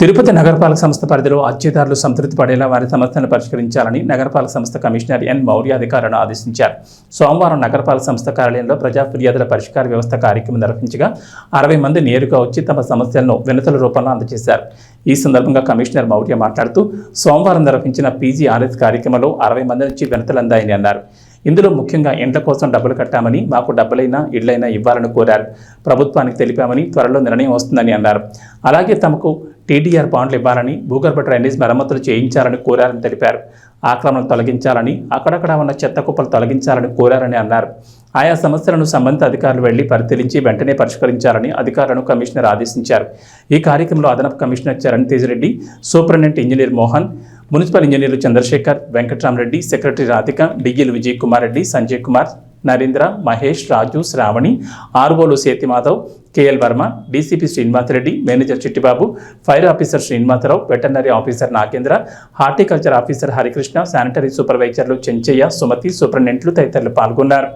తిరుపతి నగరపాలక సంస్థ పరిధిలో అర్జీదారులు సంతృప్తి పడేలా వారి సమస్యలను పరిష్కరించాలని నగరపాలక సంస్థ కమిషనర్ ఎన్ మౌర్య అధికారులను ఆదేశించారు. సోమవారం నగరపాలక సంస్థ కార్యాలయంలో ప్రజా ఫిర్యాదుల పరిష్కార వ్యవస్థ కార్యక్రమం నిర్వహించగా అరవై మంది నేరుగా వచ్చి తమ సమస్యలను వినతుల రూపంలో అందజేశారు. ఈ సందర్భంగా కమిషనర్ మౌర్య మాట్లాడుతూ సోమవారం నిర్వహించిన పీజీఆర్ఎస్ కార్యక్రమంలో అరవై మంది నుంచి వినతులు అందాయని అన్నారు. ఇందులో ముఖ్యంగా ఇండ్ల కోసం డబ్బులు కట్టామని మాకు డబ్బులైనా ఇళ్ళైనా ఇవ్వాలని కోరారు. ప్రభుత్వానికి తెలిపామని త్వరలో నిర్ణయం వస్తుందని అన్నారు. అలాగే తమకు టీడీఆర్ బాండ్లు ఇవ్వాలని భూగర్భ డ్రైనేజ్ మరమ్మతులు చేయించాలని కోరారని తెలిపారు. ఆక్రమణ తొలగించాలని అక్కడక్కడ ఉన్న చెత్త కుప్పలు తొలగించాలని కోరారని అన్నారు. ఆయా సమస్యలను సంబంధిత అధికారులు వెళ్ళి పరిశీలించి వెంటనే పరిష్కరించాలని అధికారులను కమిషనర్ ఆదేశించారు. ఈ కార్యక్రమంలో అదనపు commissioner Charan Tejireddy superintendent engineer Mohan municipal ఇంజనీర్లు Chandrasekhar Venkatrama Reddy secretary Radhika DL Vijay Kumar Reddy Sanjay Kumar Narendra Mahesh Raju Sravani ఆర్వోలు Sethimadhav KL Varma DCP Srinivasareddy manager Chittibabu fire officer Srinivasarao veterinary officer Nagendra horticulture officer Harikrishna sanitary సూపర్వైజర్లు Chenchaiah Sumathi సూపరింటెండెంట్లు తదితరులు పాల్గొన్నారు.